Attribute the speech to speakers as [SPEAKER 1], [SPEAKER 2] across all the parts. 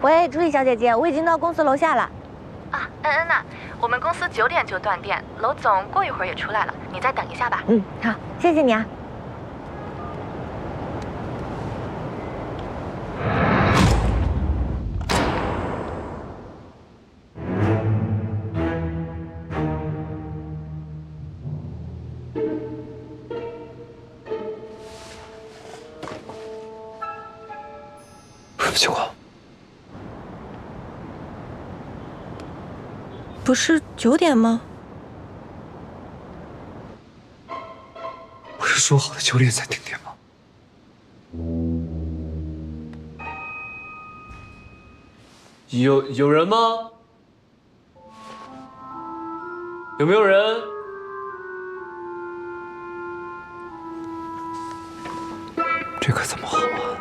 [SPEAKER 1] 喂，朱莉小姐姐，我已经到公司楼下了。
[SPEAKER 2] 啊，恩恩呐，我们公司九点就断电，楼总过一会儿也出来了，你再等一下吧。
[SPEAKER 1] 嗯，好，谢谢你啊。
[SPEAKER 3] 什么情况？
[SPEAKER 1] 不是九点吗？
[SPEAKER 3] 不是说好的九点才停电吗？有有人吗？有没有人？这可怎么好啊？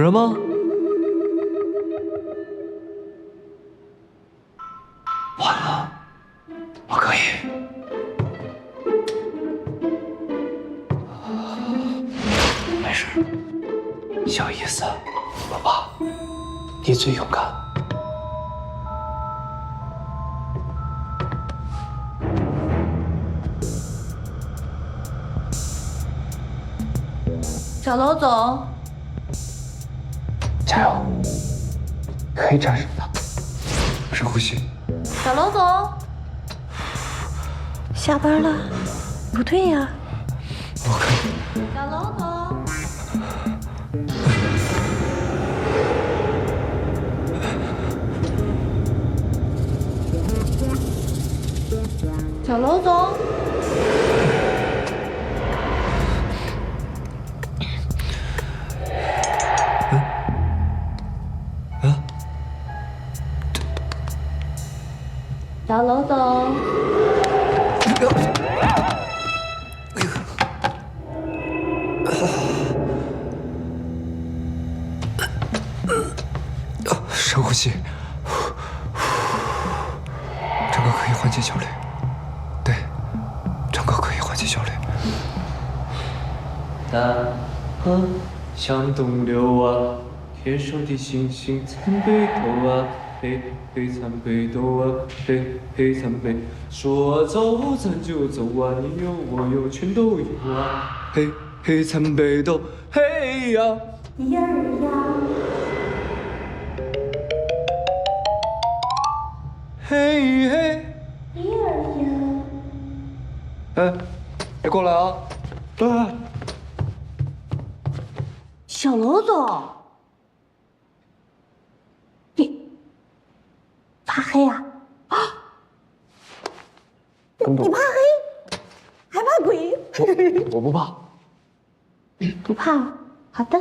[SPEAKER 3] 人吗？完了，我可以。没事，小意思，老爸，你最勇敢。
[SPEAKER 1] 小楼总，
[SPEAKER 3] 可以战胜他。深呼吸。
[SPEAKER 1] 小楼总，下班了？不对呀、
[SPEAKER 3] 我可以。
[SPEAKER 1] 小楼总，小楼总，小楼总，
[SPEAKER 3] 深呼吸。这个可以缓解焦虑。对，这个可以缓解焦虑。大河向东流啊，天上的星星参北斗啊，嘿嘿参北斗啊，嘿嘿参北。说走咱就走啊，你有我有全都有啊，嘿嘿参北斗，嘿呀。嘿嘿，哎，别过来啊！哎，
[SPEAKER 1] 小楼总，你怕黑呀、啊？你，怕黑，还怕鬼？
[SPEAKER 3] 我我不怕。
[SPEAKER 1] 不怕？好的。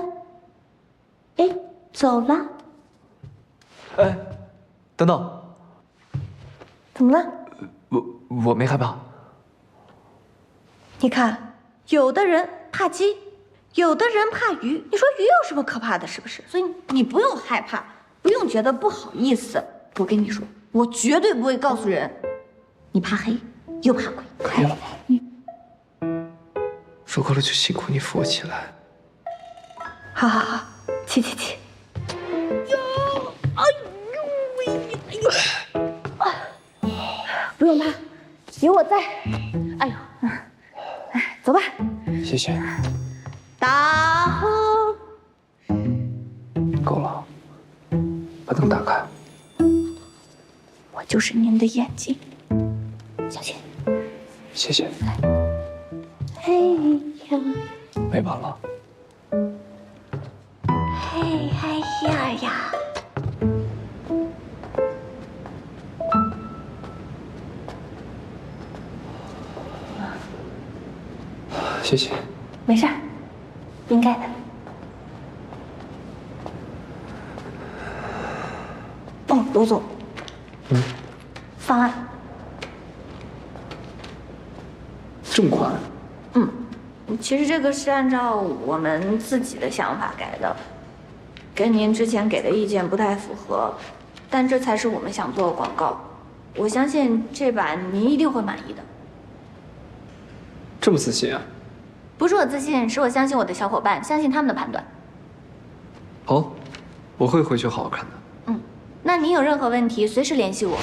[SPEAKER 1] 哎，走了？
[SPEAKER 3] 哎，等等，
[SPEAKER 1] 怎么了？
[SPEAKER 3] 我我没害怕。
[SPEAKER 1] 你看，有的人怕鸡，有的人怕鱼。你说鱼有什么可怕的？是不是？所以你不用害怕，不用觉得不好意思。我跟你说，我绝对不会告诉人，你怕黑又怕鬼。
[SPEAKER 3] 可以了吗？说够了就辛苦你扶我起来。
[SPEAKER 1] 好好好，起起起。不用怕，有我在。哎呦，哎，走吧。
[SPEAKER 3] 谢谢，
[SPEAKER 1] 大呼，
[SPEAKER 3] 够了，把灯打开。
[SPEAKER 1] 我就是您的眼睛，小心。
[SPEAKER 3] 谢谢，
[SPEAKER 1] 哎呀，
[SPEAKER 3] 没完了。
[SPEAKER 1] 嘿哎呀呀。
[SPEAKER 3] 谢谢。
[SPEAKER 1] 没事儿，应该的。哦，罗总，
[SPEAKER 3] 嗯，
[SPEAKER 1] 方案，
[SPEAKER 3] 这么快？
[SPEAKER 1] 嗯，其实这个是按照我们自己的想法改的，跟您之前给的意见不太符合，但这才是我们想做的广告。我相信这版您一定会满意的。
[SPEAKER 3] 这么自信啊？
[SPEAKER 1] 不是我自信，是我相信我的小伙伴，相信他们的判断。
[SPEAKER 3] 好，我会回去好好看的。
[SPEAKER 1] 嗯，那您有任何问题，随时联系我。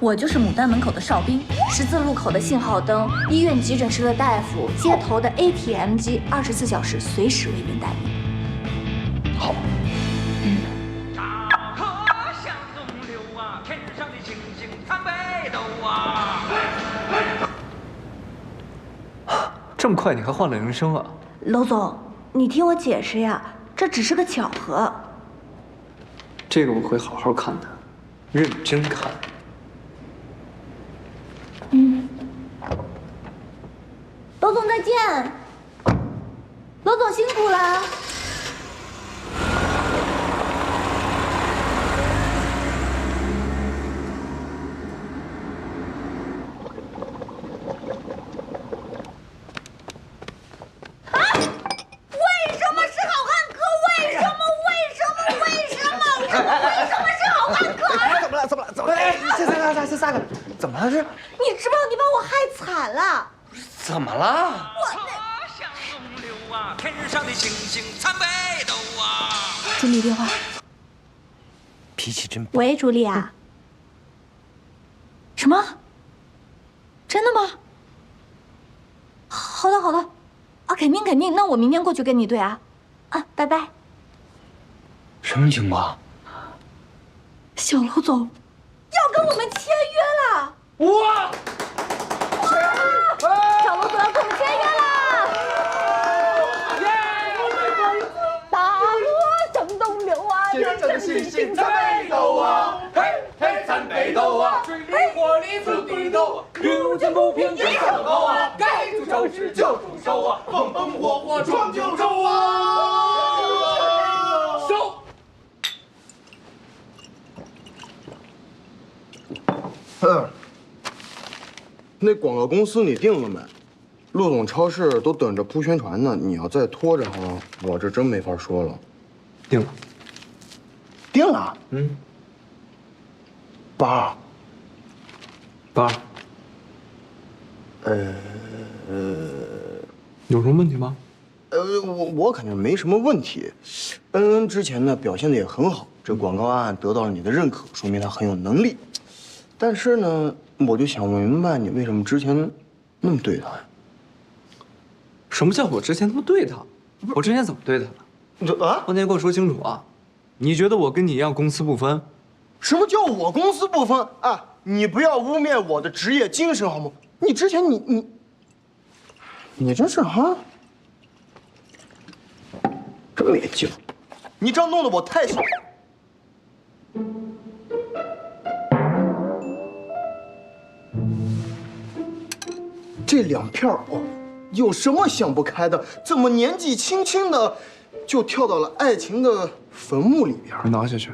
[SPEAKER 1] 我就是牡丹门口的哨兵，十字路口的信号灯，医院急诊室的大夫，街头的 ATM 机，二十四小时随时为您待命。
[SPEAKER 3] 好，
[SPEAKER 4] 大河向东流啊，天上的星星参北斗啊。
[SPEAKER 3] 这么快你还换了人生啊？
[SPEAKER 1] 娄总，你听我解释呀，这只是个巧合。
[SPEAKER 3] 这个我会好好看的，认真看。
[SPEAKER 1] 娄总再见，娄总辛苦了。啊！为什么是好汉哥？为什么？为什么？为什么？为什么是好汉哥？
[SPEAKER 5] 哎，怎么了？怎么了？怎么了？哎，这三个，这三个，怎么了？这
[SPEAKER 1] 你知不知道你把我害惨了？
[SPEAKER 5] 怎么了？
[SPEAKER 1] 助理电话。
[SPEAKER 5] 脾气真
[SPEAKER 1] 喂，朱莉啊。什么？真的吗？好的，好的。啊，肯定肯定。那我明天过去跟你对啊。啊，拜拜。
[SPEAKER 5] 什么情况？
[SPEAKER 1] 小娄总要跟我们签约了。
[SPEAKER 5] 哇！
[SPEAKER 1] 小娄总要跟我们签约啦！大河向东流啊，天上的星星参北斗啊。
[SPEAKER 5] 嘿，嘿，参北斗啊！水里火里出地斗，路见不平一声吼啊！该出手时就出手啊！风风火火闯九州啊！收。
[SPEAKER 6] 嗯，那广告公司你定了没？陆总超市都等着铺宣传呢，你要再拖着哈，我这真没法说了。
[SPEAKER 3] 定了。
[SPEAKER 6] 定了，
[SPEAKER 3] 嗯，
[SPEAKER 6] 八，
[SPEAKER 3] 八，
[SPEAKER 6] 呃
[SPEAKER 3] 有什么问题吗？
[SPEAKER 6] 呃，我我肯定没什么问题。恩恩之前呢表现的也很好，这广告案得到了你的认可，说明他很有能力。但是呢，我就想不明白你为什么之前那么对他呀？
[SPEAKER 3] 什么叫我之前那么对他？我之前怎么对他了？
[SPEAKER 6] 你这啊？
[SPEAKER 3] 关键给我说清楚啊！你觉得我跟你一样公私不分？
[SPEAKER 6] 什么叫我公私不分啊？你不要污蔑我的职业精神好吗？你之前你你，你真是哈，真没劲！你这样弄得我太。这两片哦，有什么想不开的？怎么年纪轻轻的就跳到了爱情的坟墓里边儿？
[SPEAKER 3] 拿下去。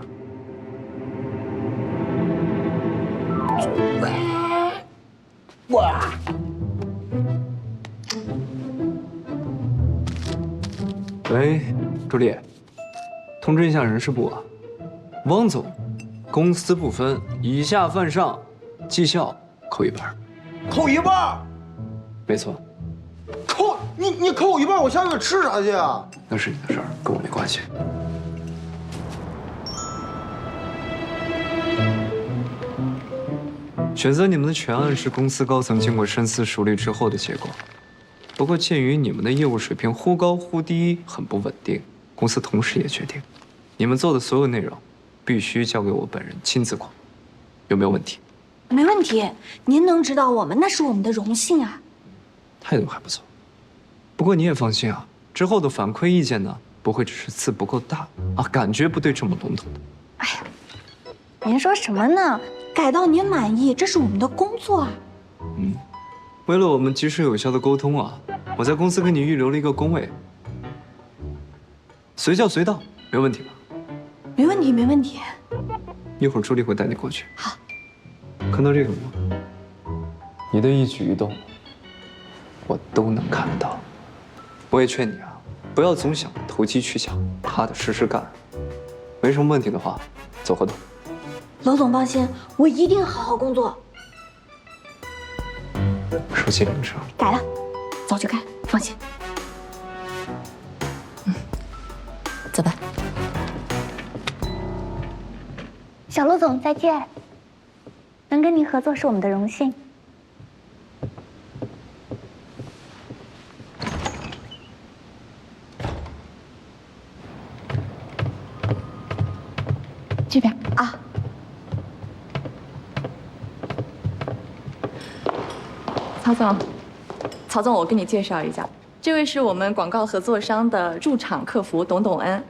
[SPEAKER 6] 哇！
[SPEAKER 3] 喂，朱莉，通知一下人事部啊，汪总，公私不分，以下犯上，绩效扣一半。
[SPEAKER 6] 扣一半，
[SPEAKER 3] 没错，
[SPEAKER 6] 扣你你扣我一半，我下月吃啥去啊？
[SPEAKER 3] 那是你的事儿，跟我没关系。选择你们的全案是公司高层经过深思熟虑之后的结果。不过，鉴于你们的业务水平忽高忽低，很不稳定，公司同时也决定，你们做的所有内容必须交给我本人亲自管，有没有问题？
[SPEAKER 1] 没问题，您能指导我们，那是我们的荣幸啊。
[SPEAKER 3] 态度还不错。不过你也放心啊，之后的反馈意见呢，不会只是字不够大啊，感觉不对这么笼统的。
[SPEAKER 1] 哎呀，您说什么呢？改到您满意，这是我们的工作啊。
[SPEAKER 3] 嗯为了我们及时有效的沟通啊，我在公司给你预留了一个工位，随叫随到，没问题吧？
[SPEAKER 1] 没问题，没问题。
[SPEAKER 3] 一会儿朱莉会带你过去。
[SPEAKER 1] 好，
[SPEAKER 3] 看到这个了吗？你的一举一动，我都能看得到。我也劝你啊，不要总想投机取巧，踏踏实实干。没什么问题的话，走合同。
[SPEAKER 1] 娄总放心，我一定好好工作。
[SPEAKER 3] 手机铃声。
[SPEAKER 1] 改了，早就改，放心。嗯，走吧。
[SPEAKER 7] 小陆总，再见。能跟你合作是我们的荣幸。
[SPEAKER 2] 曹总，曹总，我跟你介绍一下，这位是我们广告合作商的驻场客服董董恩，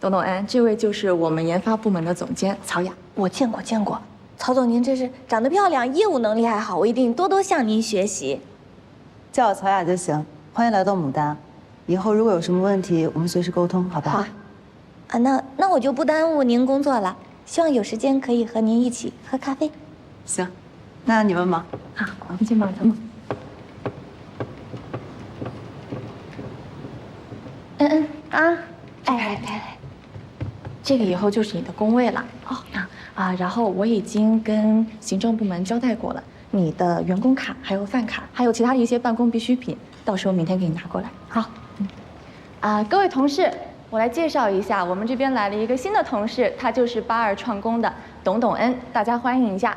[SPEAKER 2] 董董恩，这位就是我们研发部门的总监曹雅。
[SPEAKER 1] 我见过见过，曹总您真是长得漂亮，业务能力还好，我一定多多向您学习。
[SPEAKER 8] 叫我曹雅就行。欢迎来到牡丹，以后如果有什么问题，我们随时沟通，好不好？
[SPEAKER 1] 好啊，啊，那那我就不耽误您工作了，希望有时间可以和您一起喝咖啡。
[SPEAKER 8] 行，那你们忙。
[SPEAKER 2] 好，我们去忙着嗯嗯啊，哎来来来，这个以后就是你的工位了。哦啊啊，然后我已经跟行政部门交代过了，你的员工卡、还有饭卡，还有其他的一些办公必需品，到时候明天给你拿过来。好，嗯，啊，各位同事，我来介绍一下，我们这边来了一个新的同事，他就是八二创工的董董恩，大家欢迎一下。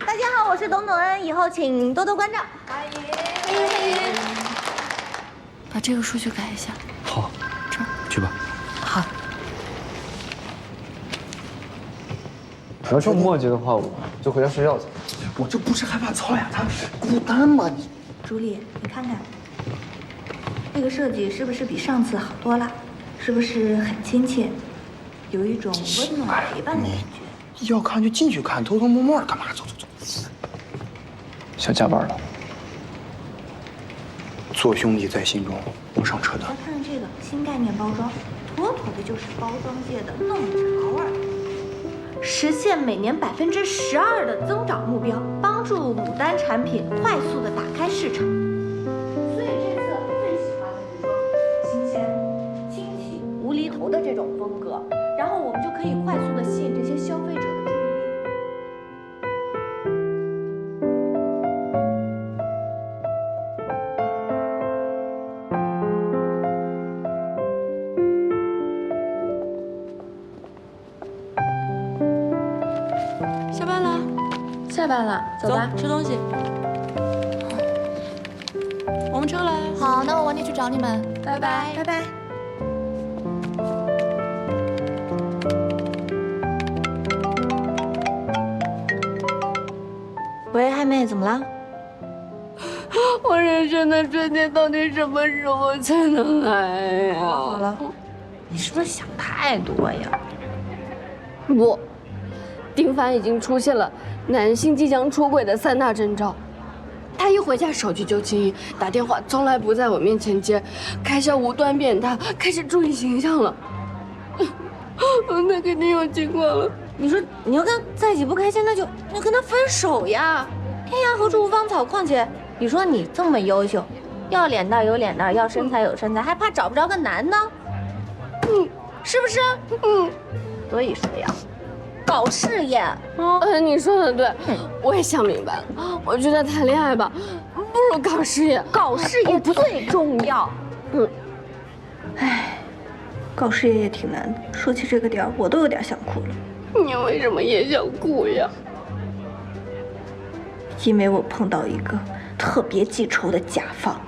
[SPEAKER 1] 大家好，我是董董恩，以后请多多关照。欢迎欢迎。
[SPEAKER 2] 把这个数据改一下。
[SPEAKER 3] 你要这么磨叽的话，我就回家睡觉去。
[SPEAKER 6] 我这不是害怕曹雅她孤单吗？你
[SPEAKER 1] 朱莉，你看看，这个设计是不是比上次好多了？是不是很亲切，有一种温暖陪伴的感觉？
[SPEAKER 6] 要看就进去看，偷偷摸摸的干嘛？走走走。
[SPEAKER 3] 想加班了。
[SPEAKER 6] 做兄弟在心中，不上车的
[SPEAKER 1] 看。看这个新概念包装，妥妥的就是包装界的弄潮儿。实现每年百分之十二的增长目标，帮助牡丹产品快速的打开市场。所以这次最喜欢的就是说新鲜、清奇、无厘头的这种风格，然后我们就可以快速
[SPEAKER 2] 下班了，走吧，吃东西。我们车来。好，那我晚点去找你们，拜拜，
[SPEAKER 1] 拜拜。喂，嗨妹，怎么了？
[SPEAKER 9] 我人生的春天到底什么时候才能来呀？
[SPEAKER 1] 好了，你是不是想太多呀？
[SPEAKER 9] 不，丁凡已经出现了男性即将出轨的三大征兆。他一回家手机就静音，打电话从来不在我面前接，开销无端变大，开始注意形象了。那肯定有情况了。
[SPEAKER 1] 你说你要跟他在一起不开心，那就那跟他分手呀！天涯何处无芳草。况且你说你这么优秀，要脸蛋有脸蛋，要身材有身材，还怕找不着个男的？嗯，是不是？嗯，所以说呀，搞事业。
[SPEAKER 9] 嗯，你说的对，我也想明白了。我觉得谈恋爱吧，不如搞事业。
[SPEAKER 1] 搞事业最重要。嗯，唉，搞事业也挺难的。说起这个点儿，我都有点想哭了。
[SPEAKER 9] 你为什么也想哭呀？
[SPEAKER 1] 因为我碰到一个特别记仇的甲方。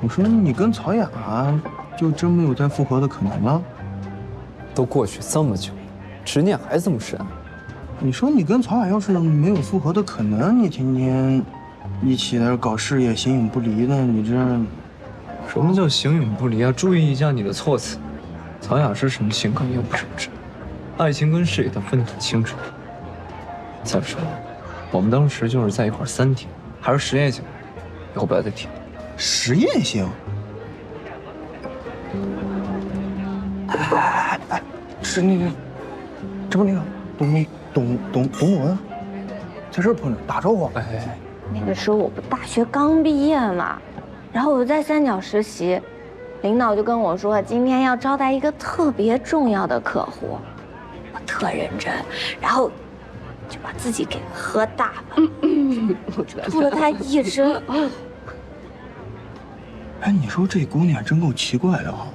[SPEAKER 6] 我说你跟曹雅就真没有再复合的可能了？
[SPEAKER 3] 都过去这么久，执念还这么深。
[SPEAKER 6] 你说你跟曹雅要是没有复合的可能，你天天一起在这搞事业，形影不离的，你这
[SPEAKER 3] 什么叫形影不离啊？注意一下你的措辞。曹雅是什么性格，又不是不知道。爱情跟事业，他分得很清楚。再说了，我们当时就是在一块三天，还是实验性，以后不要再提了。
[SPEAKER 6] 实验性。哎哎，是那个，这不那个董董董董董文，在这儿碰着，打招呼。
[SPEAKER 3] 哎，
[SPEAKER 1] 那个时候我不大学刚毕业嘛，然后我在三角实习，领导就跟我说今天要招待一个特别重要的客户，我特认真，然后就把自己给喝大了，吐了他一身。
[SPEAKER 6] 哎，你说这姑娘真够奇怪的啊！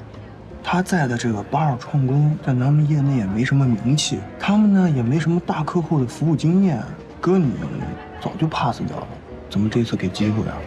[SPEAKER 6] 他在的这个八二创工，在咱们业内也没什么名气，他们呢也没什么大客户的服务经验，哥你早就 pass 掉了，怎么这次给机会啊？